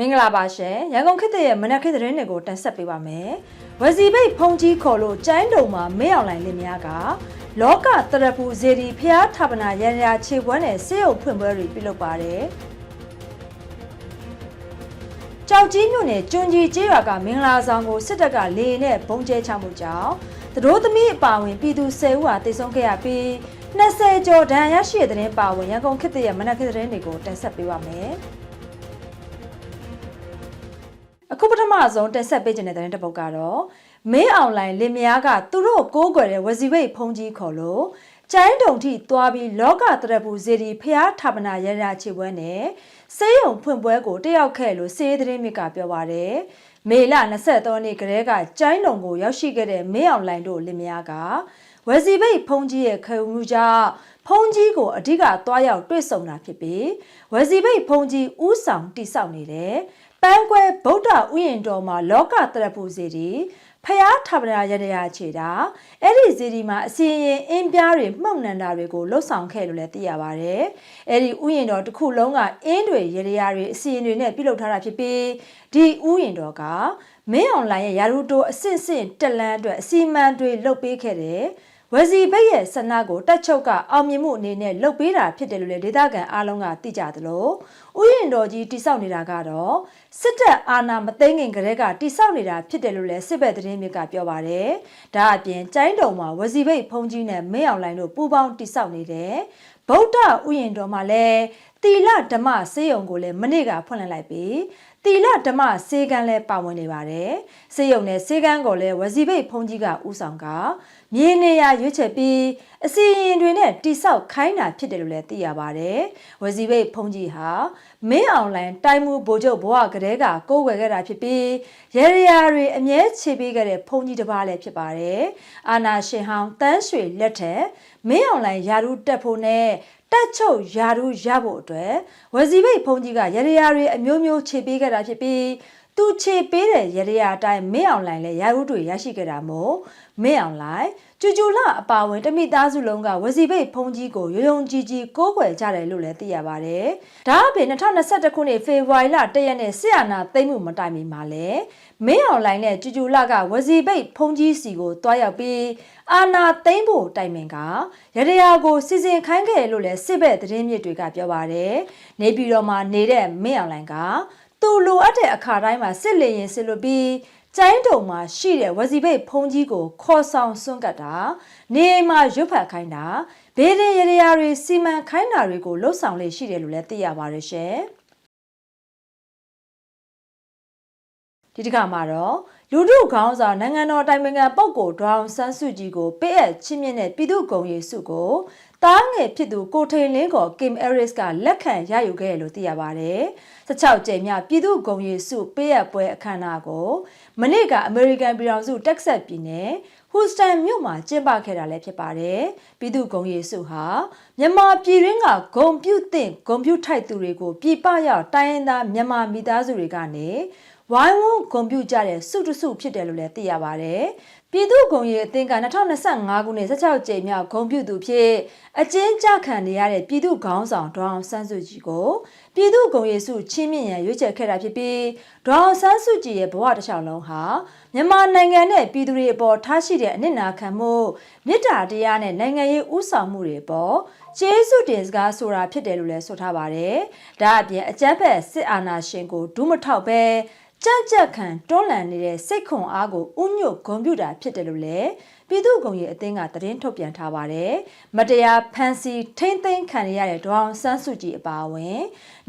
မင်္ဂလာပါရှင်ရန်ကုန်ခေတ်သစ်ရဲ့မနက်ခေတ်သတင်းတွေကိုတင်ဆက်ပေးပါမယ်ဝစီဘိတ်ဖုန်ကြီးခေါ်လို့ကျိုင်းတုံမှာမင်းအောင်လိုင်လင်းများကလောကတရဖူဇေဒီဖျားဌာပနာရန်ရာခြေပွဲနဲ့စေယုံဖွင့်ပွဲတွေပြုလုပ်ပါတယ်ကြောက်ကြီးမြို့နယ်ကျွန်းကြီးကျေးရွာကမင်္ဂလာဆောင်ကိုစစ်တပ်ကလေနဲ့ဘုံကျဲချမှုကြောင့်သတို့သမီးအပါဝင်ပြည်သူ10ဦးဟာတိတ်ဆုံးခဲ့ရပြီး20ကျော်ဒဏ်ရာရရှိတဲ့တဲ့ပါဝင်ရန်ကုန်ခေတ်သစ်ရဲ့မနက်ခေတ်သတင်းတွေကိုတင်ဆက်ပေးပါမယ်။ အခုပထမဆုံးတင်ဆက်ပေးခြင်းတဲ့တဲ့တစ်ပုတ်ကတော့မင်းအွန်လိုင်းလင်မယားကသူတို့ကိုးကွယ်တဲ့ဝစီဘိတ်ဖုန်ကြီးခေါ်လို့ကျိုင်းတုံထိသွားပြီးလောကတရပူဇေဒီဖျားဌာပနာရရခြေပွဲနဲ့စေးရုံဖွင့်ပွဲကိုတက်ရောက်ခဲ့လို့စေးသတင်းမြစ်ကပြောပါတယ်မေလ23နှစ်ကလေးကကျိုင်းတုံကိုရောက်ရှိခဲ့တဲ့မင်းအွန်လိုင်းတို့လင်မယားကဝစီဘိတ်ဖုန်ကြီးရဲ့ခေမှုကြောင့်ဖုန်ကြီးကိုအဓိကသွားရောက်တွေ့ဆုံတာဖြစ်ပြီးဝစီဘိတ်ဖုန်ကြီးဥဆောင်တိဆောက်နေတယ် ပန်းကွဲဗုဒ္ဓဥယျာဉ်တော်မှာလောကတရပူစီတီဖျားထာပနာရတရာခြေတာအဲ့ဒီစီဒီမှာအစီရင်အင်းပြားတွေမှုန့်နန္တာတွေကိုလှုပ်ဆောင်ခဲ့လို့လည်းသိရပါတယ်။အဲ့ဒီဥယျာဉ်တော်တစ်ခုလုံးကအင်းတွေရတရာတွေအစီရင်တွေနဲ့ပြုလုပ်ထားတာဖြစ်ပြီးဒီဥယျာဉ်တော်ကမင်းအွန်လိုင်းရဲ့ယာရုတိုးအဆင့်ဆင့်တက်လန်းအတွက်အစီမံတွေလုပ်ပေးခဲ့တယ်။ ဝစီဘိတ်ရဲ့ဆန္ဒကိုတက်ချုပ်ကအောင်မြင်မှုအနေနဲ့လုပ်ပေးတာဖြစ်တယ်လို့လည်းဒေသခံအားလုံးကသိကြသလိုဥယျာဉ်တော်ကြီးတိစောက်နေတာကတော့စစ်တပ်အာဏာမသိမ်းခင်ကတည်းကတိစောက်နေတာဖြစ်တယ်လို့လည်းစစ်ဘက်သတင်းမြစ်ကပြောပါတယ်။ဒါအပြင်ကျိုင်းတုံမှာဝစီဘိတ်ဖုန်ကြီးနဲ့မင်းအောင်လိုင်းတို့ပူးပေါင်းတိစောက်နေတယ်။ဗုဒ္ဓဥယျာဉ်တော်မှာလည်း တီလဓမ္မစေယုံကိုလည်းမနေ့ကဖွင့်လှစ်လိုက်ပြီးတီလဓမ္မစေကန်းလည်းပါဝင်နေပါတယ်။စေယုံနဲ့စေကန်းကိုလည်းဝစီဘိတ်ဖုန်ကြီးကဥဆောင်ကမြေနေရရွေးချယ်ပြီးအစီရင်တွေနဲ့တိဆောက်ခိုင်းတာဖြစ်တယ်လို့လည်းသိရပါတယ်။ဝစီဘိတ်ဖုန်ကြီးဟာမင်းအောင်လိုင်းတိုင်းမှုဗိုလ်ချုပ်ဘဝကလေးကကိုးဝယ်ခဲ့တာဖြစ်ပြီးရေရရာတွေအမြဲခြေပေးခဲ့တဲ့ဖုန်ကြီးတစ်ပါးလည်းဖြစ်ပါတယ်။အာနာရှင်ဟောင်းတန်းရွှေလက်ထက်မင်းအောင်လိုင်းယာရုတက်ဖို့နဲ့ တက်ချုပ်ယာရုရဖို့အတွက်ဝစီဘိတ်ဖုန်ကြီးကရေရရာတွေအမျိုးမျိုးခြေပေးခဲ့တာဖြစ်ပြီးသူခြေပေးတဲ့ရရအတိုင်းမင်းအောင်လိုင်းလည်းရာဟုတွေရရှိခဲ့တာမို့မင်းအောင်လိုင်း ကျူကျူလအပါဝင်တမိသားစုလုံးကဝစီဘိတ်ဖုန်ကြီးကိုရုံရုံကြီးကြီးကိုးကွယ်ကြတယ်လို့လည်းသိရပါတယ်။ဒါအပြင်2021ခုနှစ်ဖေဖော်ဝါရီလ1ရက်နေ့ဆီယနာသိမ့်မှုမတိုင်မီမှာလည်းမင်းအောင်လိုင်းနဲ့ကျူကျူလကဝစီဘိတ်ဖုန်ကြီးစီကိုတွားရောက်ပြီးအာနာသိမ့်ဖို့တိုင်ပင်ကရတရာကိုစီစဉ်ခိုင်းခဲ့လို့လည်းစစ်ဘက်သတင်းမြစ်တွေကပြောပါတယ်။နေပြည်တော်မှာနေတဲ့မင်းအောင်လိုင်းကသူလိုအပ်တဲ့အခါတိုင်းမှာစစ်လေရင်စစ်လို့ပြီး ကျိုင်းတုံမှာရှိတဲ့ဝစီဘိတ်ဖုံးကြီးကိုခေါ်ဆောင်စွန့်ကတ်တာနေအိမ်မှာရွတ်ဖတ်ခိုင်းတာဘေးရင်ရရရာတွေစီမံခိုင်းတာတွေကိုလှုပ်ဆောင်လေရှိတယ်လို့လည်းသိရပါတယ်ရှင်ဒီတစ်ခါမှာတော့လူထုခေါင်းဆောင်နိုင်ငံတော်တိုင်ပင်ခံပုဂ္ဂိုလ်ဒေါအောင်ဆန်းစုကြည်ကိုပေးအပ်ချင်းမြင့်တဲ့ပြည်သူ့ဂုဏ်ရည်စုကို တားငယ်ဖြစ်သူကိုထိန်လင်းကိုကင်အဲရစ်ကလက်ခံရယူခဲ့တယ်လို့သိရပါတယ်။16ကြိမ်မြောက်ပြည်သူ့ဂုဏ်ရည်စုပေးအပ်ပွဲအခမ်းအနားကိုမနေ့ကအမေရိကန်ပြည်ထောင်စုတက်ဆက်ပြည်နယ် ဟူစတန်မြို့မှာကျင်းပခဲ့တာလည်းဖြစ်ပါတယ်။ပြည်သူ့ဂုဏ်ရည်စုဟာမြန်မာပြည်ရင်းကဂုံပြုတ်တဲ့ဂုံပြုတ်ထိုက်သူတွေကိုပြည်ပရောက်တိုင်းရင်းသားမြန်မာမိသားစုတွေကနေဝိုင်းဝန်းဂုံပြုတ်ကြတဲ့စုတစုဖြစ်တယ်လို့လည်းသိရပါတယ်။ပြည်သူ့ဂုံရီအသင်းက2025ခုနှစ်16ကြိမ်မြောက်ဂုံပြုသူဖြစ်အကျဉ်းချခံနေရတဲ့ပြည်သူ့ခေါင်းဆောင်ဒေါအောင်ဆန်းစုကြည်ကိုပြည်သူ့ဂုံရီစုချင်းမြင့်ရန်ရွေးချယ်ခဲ့တာဖြစ်ပြီးဒေါအောင်ဆန်းစုကြည်ရဲ့ဘဝတစ်လျှောက်လုံးဟာမြန်မာနိုင်ငံနဲ့ပြည်သူတွေအပေါ်ထားရှိတဲ့အနစ်နာခံမှုမေတ္တာတရားနဲ့နိုင်ငံရေးဥဆောင်မှုတွေပေါ်ကျေးဇူးတင်စကားဆိုတာဖြစ်တယ်လို့လည်းဆိုထားပါတယ်။ဒါအပြင်အကြမ်းဖက်စစ်အာဏာရှင်ကိုဒုမထောက်ပဲကြံ့ကြက်ခံတွန်းလှန်နေတဲ့စိတ်ခွန်အားကိုဥညွတ်ဂုံပြူတာဖြစ်တယ်လို့လည်း ပြည်သူ့ဂုံရီအသင်းကသတင်းထုတ်ပြန်ထားပါတယ်။မတရားဖမ်းဆီးထိမ့်သိမ်းခံရတဲ့ဒေါအောင်ဆန်းစုကြည်အပါအဝင်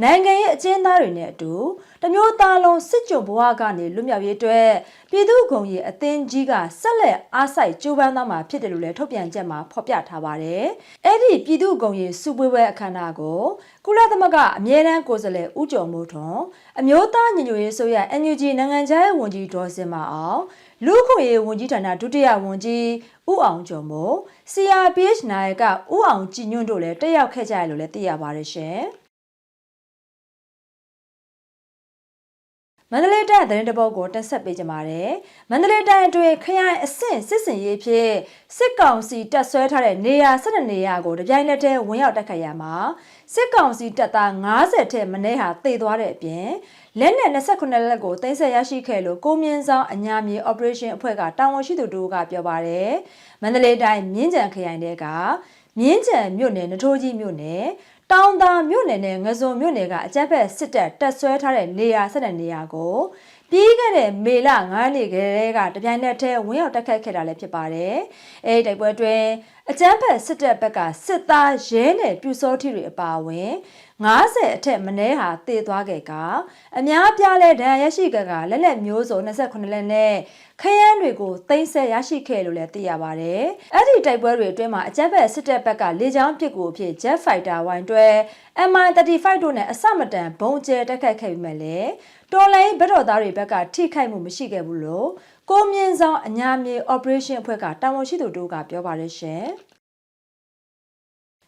နိုင်ငံရဲ့အကျဉ်းသားတွေနဲ့အတူတမျိုးသားလုံးစစ်ကြုံဘဝကနေလွတ်မြောက်ရေးအတွက်ပြည်သူ့ဂုံရီအသင်းကြီးကဆက်လက်အားစိုက်ကြိုးပမ်းသွားမှာဖြစ်တယ်လို့လည်းထုတ်ပြန်ချက်မှာဖော်ပြထားပါတယ်။အဲ့ဒီပြည်သူ့ဂုံရီစုပွဲပွဲအခမ်းအနားကိုကုလသမဂ္ဂအမြဲတမ်းကိုယ်စားလှယ်ဦးကျော်မိုးထွန်းအမျိုးသားညီညွတ်ရေးဆိုရ NUG နိုင်ငံခြားရေးဝန်ကြီးဒေါ်စင်မအောင် လူခွင့်ရေးဝန်ကြီးဌာနဒုတိယဝန်ကြီးဦးအောင်ကျော်မို့ CRPH နိုင်ကဦးအောင်ကြည်ညွန့်တို့လည်းတက်ရောက်ခဲ့ကြရလို့လည်းသိရပါတယ်ရှင်။မန္တလေးတိုင်းသတင်းတပုတ်ကိုတက်ဆက်ပေးကြပါတယ်။မန္တလေးတိုင်းအတွင်းခရိုင်အဆင့်စစ်စင်ရေးဖြစ်စစ်ကောင်စီတပ်ဆွဲထားတဲ့နေရာ12နေရာကိုတပြိုင်နက်တည်းဝင်ရောက်တိုက်ခိုက်ရမှာ စစ်ကောင်စီတပ်သား90ထက်မနည်းဟာတေသွားတဲ့အပြင်လက်နက်28လက်ကိုတင်ဆက်ရရှိခဲ့လို့ကိုမြင့်ဆောင်အညာမြေ operation အဖွဲ့ကတာဝန်ရှိသူတို့ကပြောပါတယ်။မန္တလေးတိုင်းမြင်းကြံခရိုင်တဲကမြင်းကြံမြို့နယ်နထိုးကြီးမြို့နယ်တောင်သာမြို့နယ်နဲ့ငစုံမြို့နယ်ကအကြက်ဖက်စစ်တပ်တပ်ဆွဲထားတဲ့နေရာဆက်တဲ့နေရာကို ပြီးခဲ့တဲ့မေလ9နေ့ကလေးကတပြိုင်နက်တည်းဝင်းရောက်တက်ခတ်ခဲ့တာလည်းဖြစ်ပါတယ်။အဲဒီတိုက်ပွဲအတွင်းအကြမ်းဖက်စစ်တပ်ဘက်ကစစ်သားရဲနယ်ပြူစောထီတွေအပါအဝင် 90အထက်မနှဲဟာတည်သွားခဲ့ကအများပြားလဲဒဏ်ရာရရှိကြကလက်လက်မျိုးစုံ28လက်နဲ့ခရမ်းတွေကိုတင်ဆက်ရရှိခဲ့လို့လည်းသိရပါတယ်။အဲ့ဒီတိုက်ပွဲတွေအတွင်းမှာအကြမ်းဖက်စစ်တပ်ဘက်ကလေကြောင်းပစ်ကူအဖြစ် Jet Fighter ဝိုင်းတွဲ MI35 တို့နဲ့အစမတန်ဘုံကျဲတက်ခတ်ခဲ့ပြီးမှလည်းတော်လိုင်းဗတ်တော်သားတွေဘက်ကထိခိုက်မှုမရှိခဲ့ဘူးလို့ကိုမြင့်ဆောင်အညာမြေ Operation အဖွဲ့ကတာဝန်ရှိသူတို့ကပြောပါတယ်ရှင်။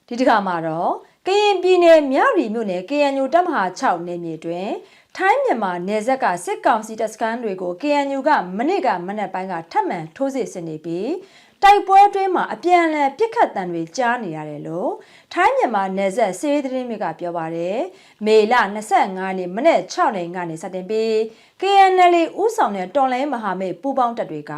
ဒီတစ်ခါမှာတော့ ကရင်ပြည်နယ်မြရီမြို့နယ် KNU တပ်မဟာ6နယ်မြေတွင်ထိုင်းမြန်မာနယ်စပ်ကစစ်ကောင်စီတပ်စခန်းတွေကို KNU ကမနစ်ကမနက်ပိုင်းကထပ်မံထိုးစစ်ဆင်နေပြီးတိုက်ပွဲအတွင်းမှာအပြန်အလှန်ပြစ်ခတ်တံတွေကြားနေရတယ်လို့ထိုင်းမြန်မာနယ်စပ်စီးရီးသတင်းတွေကပြောပါတယ်မေလ25ရက်နေ့မနေ့6နိုင်ကနေစတင်ပြီး KNL ဥဆောင်တဲ့တော်လိုင်းမဟာမိတ်ပူးပေါင်းတပ်တွေက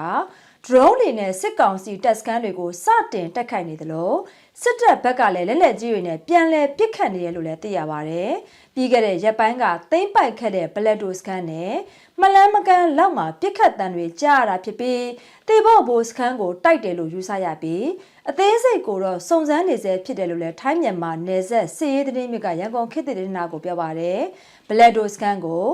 drone တွေနဲ့စစ်ကောင်စီတပ်စခန်းတွေကိုစတင်တက်ခိုက်နေသလို စစ်တပ်ဘက်ကလည်းလက်လက်ကြီးတွေနဲ့ပြန်လည်ပစ်ခတ်နေရလို့လည်းသိရပါတယ်။ပြီးခဲ့တဲ့ရက်ပိုင်းကသိမ့်ပိုက်ခဲ့တဲ့ Black Dose စခန်းနဲ့မလန်းမကန်းလောက်မှာပြစ်ခတ်တံတွေကြားရတာဖြစ်ပြီးတေဘော့ဘိုးစခန်းကိုတိုက်တယ်လို့ယူဆရပြီးအသေးစိတ်ကိုတော့စုံစမ်းနေစေဖြစ်တယ်လို့လည်းထိုင်းမြန်မာနယ်စပ်စစ်ရေးသတင်းမြစ်ကရန်ကုန်ခေတ်သတင်းနာကိုပြောပါတယ်။ Black Dose စခန်းကို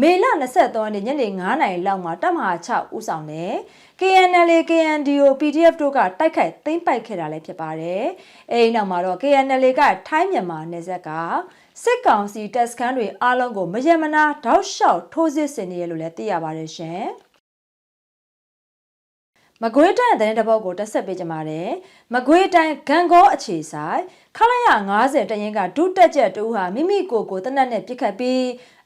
မေလ23ရက်နေ့ညနေ9:00နာရီလောက်မှာတပ်မဟာ6ဦးဆောင်တဲ့ KNL KNDO PDF တို့ကတိုက်ခိုက်သိမ်းပိုက်ခဲ့တာလည်းဖြစ်ပါတယ်။အဲဒီနောက်မှာတော့ KNL ကထိုင်းမြန်မာနယ်စပ်ကစစ်ကောင်စီတပ်စခန်းတွေအားလုံးကိုမယမနာတောက်လျှောက်ထိုးစစ်ဆင်နေရလို့လည်းသိရပါတယ်ရှင်။ မကွေးတိုင်းတဲ့တပုတ်ကိုတက်ဆက်ပေးကြပါတယ်။မကွေးတိုင်းဂံကောအခြေဆိုင်ခလာရ90တရင်ကဒုတက်ချက်တူဟာမိမိကိုယ်ကိုတနက်နဲ့ပြစ်ခတ်ပြီး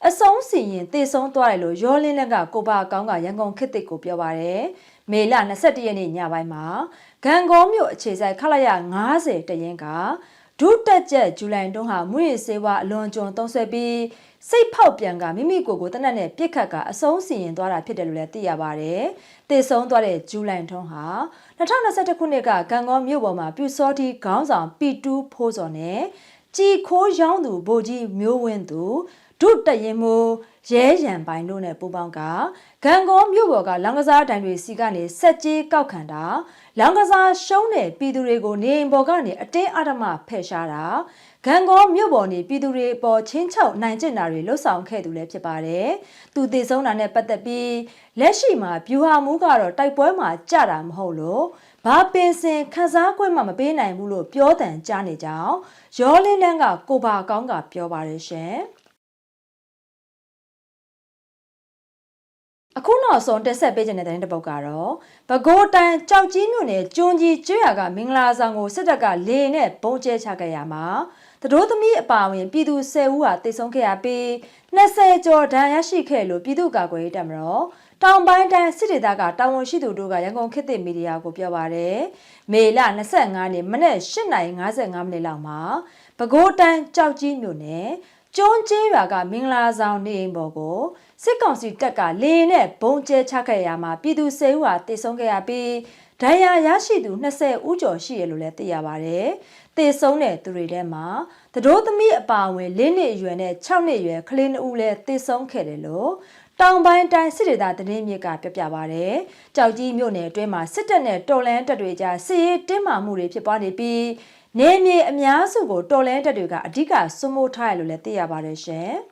အဆုံးစီရင်တေဆုံးသွားတယ်လို့ရောလင်းလက်ကကိုပါအကောင်းကရန်ကုန်ခေတ်သစ်ကိုပြောပါတယ်။မေလ21ရက်နေ့ညပိုင်းမှာဂံကောမြို့အခြေဆိုင်ခလာရ90တရင်က ဒုတက်ချက်ဇူလိုင်တုန်းဟာမွေးစေဝါအလွန်ကျွံသုံးဆွဲပြီးစိတ်ဖောက်ပြန်ကမိမိကိုယ်ကိုတနက်နဲ့ပြစ်ခတ်ကအဆုံးစီရင်သွားတာဖြစ်တယ်လို့လည်းသိရပါတယ်။တည်ဆုံးသွားတဲ့ဇူလိုင်ထုံးဟာ2021ခုနှစ်ကကံကောမြို့ပေါ်မှာပြူစောတီခေါင်းဆောင်ပီတူးဖိုးစော်နဲ့ကြည်ခိုးရောင်းသူဗိုလ်ကြီးမျိုးဝင်းသူ ဒုတရင်မူရဲရန်ပိုင်တို့နဲ့ပူးပေါင်းကဂံကောမြို့ပေါ်ကလောင်ကစားတိုင်တွေစီကနေစက်ကြီးကောက်ခံတာလောင်ကစားရှုံးတဲ့ပြည်သူတွေကိုနေအိမ်ပေါ်ကနေအတင်းအဓမ္မဖယ်ရှားတာဂံကောမြို့ပေါ်နေပြည်သူတွေပေါ်ချင်းချောက်နိုင်ကျင့်တာတွေလှုပ်ဆောင်ခဲ့သူလည်းဖြစ်ပါတယ်။သူတည်ဆုံးတာနဲ့ပတ်သက်ပြီးလက်ရှိမှာဗျူဟာမူးကတော့တိုက်ပွဲမှာကြတာမဟုတ်လို့ဘာပင်စင်ခန်းစားကွက်မှမပေးနိုင်ဘူးလို့ပြောတန်ကြားနေကြောင်းရောလင်းလန်းကကိုပါကောင်းကပြောပါတယ်ရှင်။ အခုနောက်ဆုံးတက်ဆက်ပေးခြင်းတဲ့တဲ့ပုတ်ကတော့ပဲခူးတိုင်းကြောက်ကြီးမြို့နယ်ကျွန်းကြီးကျွရကမင်္ဂလာဆောင်ကိုစစ်တပ်ကလေနဲ့ပုံကျဲချခဲ့ရမှာတတိုးသမီးအပါဝင်ပြည်သူ10ဦးဟာတိတ်ဆုံးခဲ့ရပြီး20ကျော်ဒဏ်ရာရှိခဲ့လို့ပြည်သူ့ကာကွယ်ရေးတပ်မတော်တောင်ပိုင်းတိုင်းစစ်ဒေသကတာဝန်ရှိသူတို့ကရန်ကုန်ခေတ်သစ်မီဒီယာကိုပြောပါရယ်မေလ25ရက်နေ့မနက်8:55မိနစ်လောက်မှာပဲခူးတိုင်းကြောက်ကြီးမြို့နယ်ကျွန်းကျေးရွာကမင်္ဂလာဆောင်နေအိမ်ပေါ်ကို စစ်ကောင်စီတပ်ကလေနဲ့ဘုံကျဲချခဲ့ရမှာပြည်သူ10ဦးဟာတိတ်ဆုံးခဲ့ရပြီးဒဏ်ရာရရှိသူ20ဦးကျော်ရှိရလို့လည်းသိရပါဗျ။တေဆုံးတဲ့သူတွေထဲမှာတတိုးသမီးအပါအဝင်၄နှစ်အရွယ်နဲ့6နှစ်အရွယ်ကလေး2ဦးလည်းတေဆုံးခဲ့တယ်လို့တောင်ပိုင်းတိုင်းစစ်ဒေသသတင်းမြစ်ကပြောပြပါဗျ။ကြောက်ကြီးမြို့နယ်အတွင်းမှာစစ်တပ်နဲ့တော်လန်တပ်တွေကြားစစ်ရေးတင်းမာမှုတွေဖြစ်ပွားနေပြီးနေမြေအများစုကိုတော်လန်တပ်တွေကအ धिक စွမိုးထားရလို့လည်းသိရပါတယ်ရှင်။